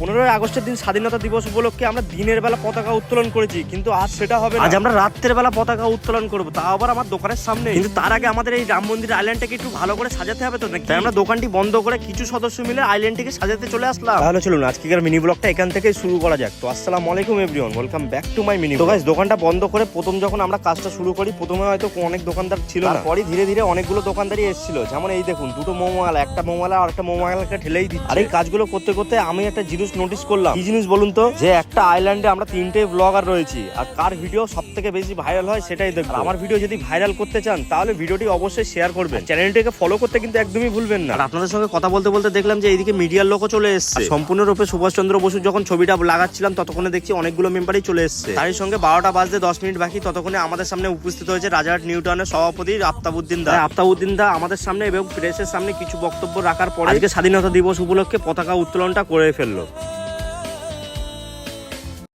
পনেরোই আগস্টের দিন স্বাধীনতা দিবস উপলক্ষে আমরা দিনের বেলা পতাকা উত্তোলন করেছি কিন্তু আজ সেটা হবে না। আজ আমরা রাত্রের বেলা পতাকা উত্তোলন করব তা আবার আমার দোকানের সামনে। কিন্তু তার আগে আমাদের এই রাম মন্দির আইল্যান্ডটাকে একটু ভালো করে সাজাতে হবে তো নাকি? তাই আমরা দোকানটি বন্ধ করে কিছু সদস্য মিলে আইল্যান্ডটিকে সাজাতে চলে আসলাম। তাহলে চলুন আজকের মিনি ব্লগটা এখান থেকে শুরু করা যাক। তো আসসালামু আলাইকুম everyone welcome back to my mini তো গাইস দোকানটা বন্ধ করে প্রথম যখন আমরা কাজটা শুরু করি প্রথমে হয়তো অনেক দোকানদার ছিল না। পরে ধীরে ধীরে অনেকগুলো দোকানদারই এসেছিল। যেমন এই দেখুন দুটো মোমোয়ালা একটা মোমোয়ালা আর একটা মোমোয়ালাকে ঠেলেই দিচ্ছে। আর এই কাজগুলো করতে করতে আমি একটা জিনিস নোটিস করলাম। কি জিনিস বলুন তো? যে একটা আইল্যান্ডে আমরা তিনটে ব্লগার রয়েছি আর কার ভিডিও সব থেকে বেশি ভাইরাল হয় সেটাই দেখব। আমার ভিডিও যদি ভাইরাল করতে চান তাহলে ভিডিওটি অবশ্যই শেয়ার করবেন। চ্যানেলটিকে ফলো করতে কিন্তু একদমই ভুলবেন না। আর আপনাদের সঙ্গে কথা বলতে বলতে দেখলাম যে এইদিকে মিডিয়ার লোকও চলে এসেছে। সম্পূর্ণরূপে সুভাষচন্দ্র বসু যখন ছবিটা লাগাচ্ছিলাম ততক্ষণে দেখছি অনেকগুলো মেম্বারই চলে এসেছে। তারই সঙ্গে বারোটা বাজতে দশ মিনিট বাকি ততক্ষণে আমাদের সামনে উপস্থিত হয়েছে রাজারহাট নিউটনের সভাপতি আফতাবুদ্দিন দা। আফতাবুদ্দিন দা আমাদের সামনে এবং প্রেসের সামনে কিছু বক্তব্য রাখার পরে আজকে স্বাধীনতা দিবস উপলক্ষে পতাকা উত্তোলনটা করে ফেলল।